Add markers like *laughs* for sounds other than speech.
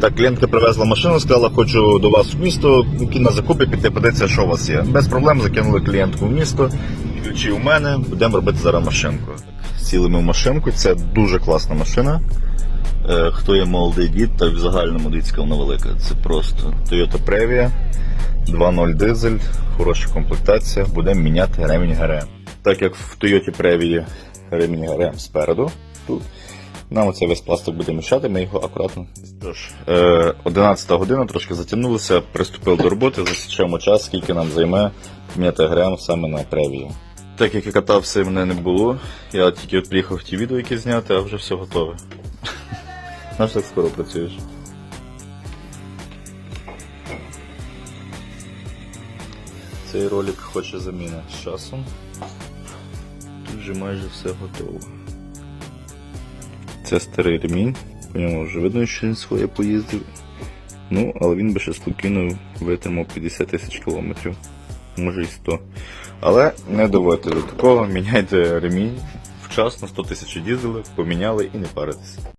Так, клієнтка привезла машину, сказала, хочу до вас в місто, на закупи піти, подивитися, що у вас є. Без проблем закинули клієнтку в місто, ключі у мене, будемо робити зараз машинку. Сіли ми в машинку, це дуже класна машина. Е, Хто є молодий дід, та в загальному дитська вона велика. Це просто Toyota Previa, 2.0 дизель, хороша комплектація, будемо міняти ремінь ГРМ. Так як в Toyota Previa ремінь ГРМ спереду, тут нам оцей весь пластик буде мішати, ми його акуратно. Що ж, е, 11 година, трошки затягнулися, приступили до роботи, засічемо час, скільки нам займе поміняти ГРМ саме на Previa. Так як я катався, мене не було. Я тільки от приїхав ті відео, які зняти, а вже все готове. *laughs* Знаєш, так скоро працюєш. Цей ролик хоче заміни з часом. Тут вже майже все готово. Це старий ремінь, по ньому вже видно, що він своє поїздив. Ну, але він би ще спокійно витримав 50 тисяч кілометрів, може і 100. Але не доводьте до такого, міняйте ремінь вчасно, 100 тисяч дізелів, поміняли і не паритесь.